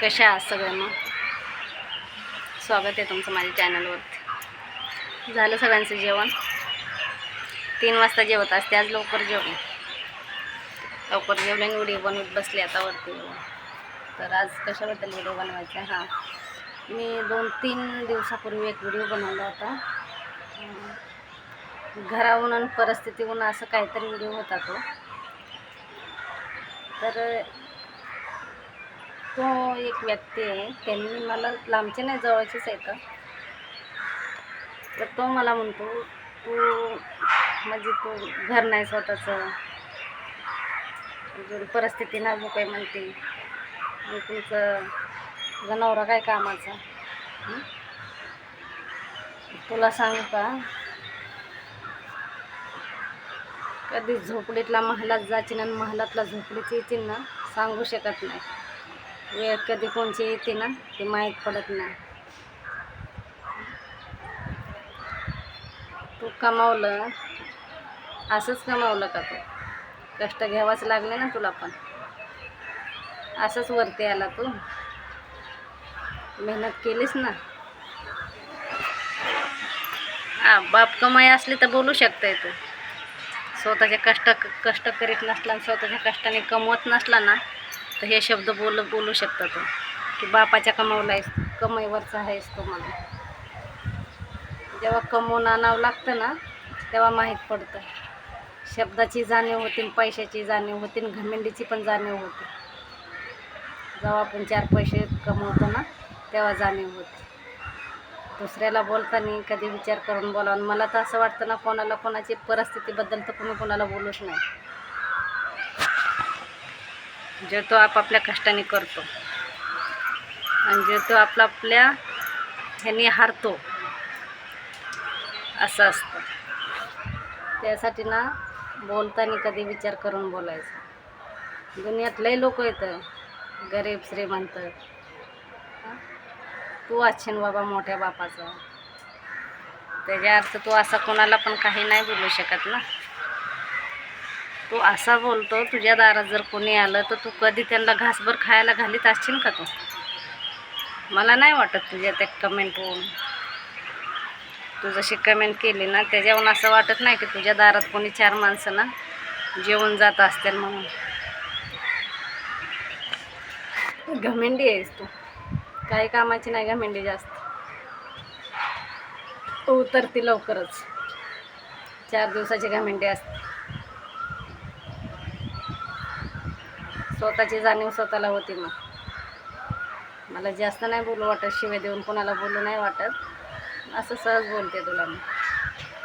कशा आहात सगळ्यांना? स्वागत आहे तुमचं माझ्या चॅनलवरती. झालं सगळ्यांचं जेवण? तीन वाजता जेवत असते आज लवकर जेवले लवकर जेवले आणि व्हिडिओ बनवत बसले आता वरती. तर आज कशाबद्दल व्हिडिओ बनवायचा? हां. मी दोन तीन दिवसापूर्वी एक व्हिडिओ बनवला होता. घराहून आणि परिस्थितीहून असं काहीतरी व्हिडिओ होता तो. तर तो एक व्यक्ती आहे. त्यांनी मला लांबचे नाही जवळचेच येतं तर तो मला म्हणतो तू म्हणजे तू घर नाही स्वतःचं. तुझी परिस्थिती नाजूक आहे म्हणते. आणि तुमचं तुझा नवरा काय कामाचा? तुला सांगू का? कधी झोपडीतला महालात जाचीन आणि महालातला झोपडीत येतील ना सांगू शकत नाही. वेळ कधी कोणची येते ना ते माहीत पडत नाही. तू कमावलं असंच कमावलं का तू? कष्ट घ्यावाच लागले ना तुला पण. असंच वरती आला तू. मेहनत केलीस ना. हा बाप कमाई असली तर बोलू शकताय तू. स्वतःचे कष्ट कष्ट करीत नसला आणि स्वतःच्या कष्टाने कमवत नसला ना तर हे शब्द बोल बोलू शकता तो. की बापाच्या कमावला आहेस कमाईवरचा आहेस तो मला जेव्हा कमवून आणावं लागतं ना तेव्हा माहीत पडतं. शब्दाची जाणीव होती पैशाची जाणीव होती आणि घमेंडीची पण जाणीव होती. जेव्हा आपण चार पैसे कमवतो ना तेव्हा जाणीव होती. दुसऱ्याला बोलताना कधी विचार करून बोलावं. मला तर असं वाटतं ना कोणाला कोणाची परिस्थितीबद्दल तर कोणी कोणाला बोलूच नाही. जे तो आपापल्या कष्टाने करतो. आणि जे तो आपला आपल्या ह्याने हारतो. असं असतं. त्यासाठी ना बोलताना कधी विचार करून बोलायचं. दुनियात लई लोक येतं. गरीब श्रीमंत. तू अच्छेन बाबा मोठ्या बापाचा. त्याच्या अर्थ तू असा कोणाला पण काही नाही बोलू शकत ना. तू असा बोलतो तुझ्या दारात जर कोणी आलं तर तू कधी त्यांना घासभर खायला घालीत असशील का तू? मला नाही वाटत तुझ्या त्या कमेंटवरून तू जशी कमेंट केली ना त्याच्यावरून असं वाटत नाही की तुझ्या दारात कोणी चार माणसं ना जेवून जात असतील म्हणून. घमेंडी आहेस तू. काही कामाची नाही घमेंडी जास्त. तू उतरती लवकरच. चार दिवसाची घमेंडी असते. स्वतःची जाणीव स्वतःला होती मग. मला जास्त नाही बोलू वाटत शिवे देऊन कोणाला बोलू नाही वाटत. असं सहज बोलते तुला मी.